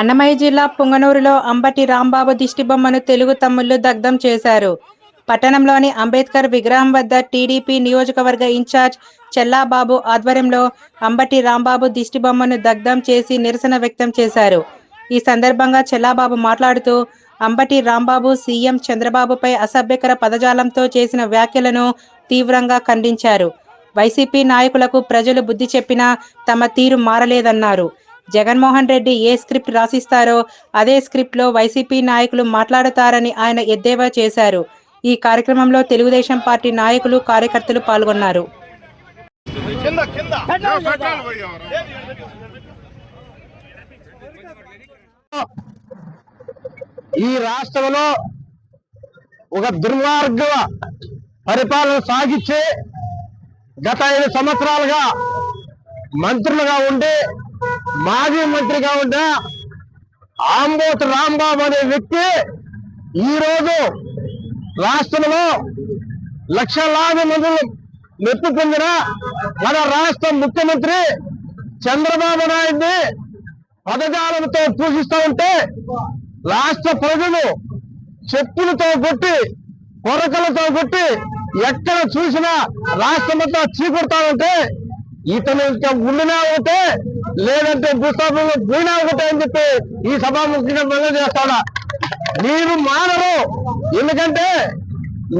అన్నమయ్య జిల్లా పుంగనూరులో అంబటి రాంబాబు దిష్టిబొమ్మను తెలుగు తమ్ముళ్ళు దగ్ధం చేశారు. పట్టణంలోని అంబేద్కర్ విగ్రహం వద్ద టీడీపీ నియోజకవర్గ ఇన్ఛార్జ్ చెల్లాబాబు ఆధ్వర్యంలో అంబటి రాంబాబు దిష్టిబొమ్మను దగ్ధం చేసి నిరసన వ్యక్తం చేశారు. ఈ సందర్భంగా చెల్లాబాబు మాట్లాడుతూ అంబటి రాంబాబు సీఎం చంద్రబాబుపై అసభ్యకర పదజాలంతో చేసిన వ్యాఖ్యలను తీవ్రంగా ఖండించారు. వైసీపీ నాయకులకు ప్రజలు బుద్ధి చెప్పినా తమ తీరు మారలేదన్నారు. జగన్మోహన్ రెడ్డి ఏ స్క్రిప్ట్ రాసిస్తారో అదే స్క్రిప్ట్లో వైసీపీ నాయకులు మాట్లాడతారని ఆయన ఎద్దేవా చేశారు. ఈ కార్యక్రమంలో తెలుగుదేశం పార్టీ నాయకులు కార్యకర్తలు పాల్గొన్నారు. ఈ రాష్ట్రంలో ఒక దుర్మార్గ పరిపాలన సాగించి గత ఐదు సంవత్సరాలుగా మంత్రులుగా ఉండి మాజీ మంత్రిగా ఉన్న ఆంబోత్ రాంబాబు అనే వ్యక్తి ఈరోజు రాష్ట్రంలో లక్షలాది మందులు మెప్పు పొందిన మన రాష్ట్ర ముఖ్యమంత్రి చంద్రబాబు నాయుడిని పదజాలంతో పూజిస్తూ ఉంటే రాష్ట్ర ప్రజలు చెప్పులతో కొట్టి కొరకలతో కొట్టి ఎక్కడ చూసినా రాష్ట్రమంతా చీకొడతా ఉంటే ఇతను ఇంకా ఉండినా ఒకటే లేదంటే భూస్థాపంలో పోయినా ఒకటే అని చెప్పి ఈ సభాముఖంగా మనం చేస్తాడా? మీరు మానరు. ఎందుకంటే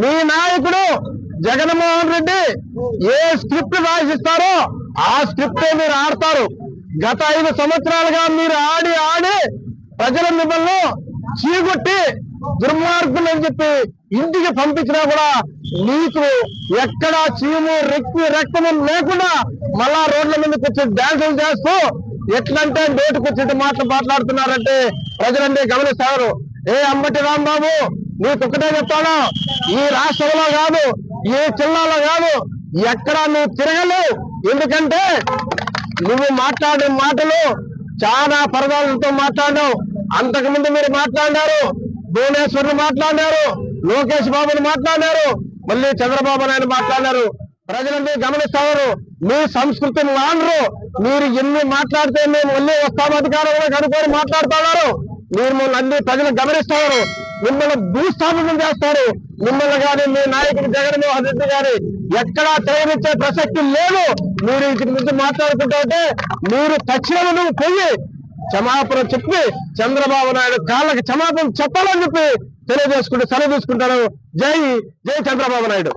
మీ నాయకుడు జగన్మోహన్ రెడ్డి ఏ స్క్రిప్ట్ రాసిస్తారో ఆ స్క్రిప్టే మీరు ఆడతారు. గత ఐదు సంవత్సరాలుగా మీరు ఆడి ఆడి ప్రజల మిమ్మల్ని చీగొట్టి దుర్మార్గులు అని చెప్పి ఇంటికి పంపించినా కూడా నీకు ఎక్కడ చీము రెక్కి రక్తము లేకుండా మళ్ళా రోడ్ల మీద వచ్చి డాన్సులు చేస్తూ ఎట్లంటే నోటికి వచ్చి మాటలు మాట్లాడుతున్నారంటే ప్రజలంటే గమనిస్తారు. ఏ అంబటి రాంబాబు నీకు ఒకటే చెప్తాను ఈ రాష్ట్రంలో కాదు ఏ జిల్లాలో కాదు ఎక్కడ నువ్వు తిరగలేవు. ఎందుకంటే నువ్వు మాట్లాడే మాటలు చాలా పరదాలతో మాట్లాడావు. అంతకుముందు మీరు మాట్లాడారు. భువనేశ్వరులు మాట్లాడారు లోకేష్ బాబుని మాట్లాడారు మళ్ళీ చంద్రబాబు నాయుడు మాట్లాడారు ప్రజలందరూ గమనిస్తారు మీ సంస్కృతిని వాడరు. మీరు ఎన్ని మాట్లాడితే మేము మళ్ళీ వస్తాం అధికారంలో కనుక్కొని మాట్లాడుతున్నారు మీరు మిమ్మల్ని అన్ని ప్రజలు గమనిస్తారు మిమ్మల్ని భూస్థాపనం చేస్తారు. మిమ్మల్ని కానీ మీ నాయకుడు జగన్మోహన్ రెడ్డి గారి ఎక్కడా తిరగనిచ్చే ప్రసక్తి లేదు. మీరు ఇంటి నుంచి మాట్లాడుకుంటా మీరు తక్షణం నువ్వు పోయి క్షమాపణ చెప్పి చంద్రబాబు నాయుడు కాళ్ళకి క్షమాపణ చెప్పాలని చెప్పి తెలియజేసుకుంటూ సెలవు తీసుకుంటాను జై జై చంద్రబాబు నాయుడు.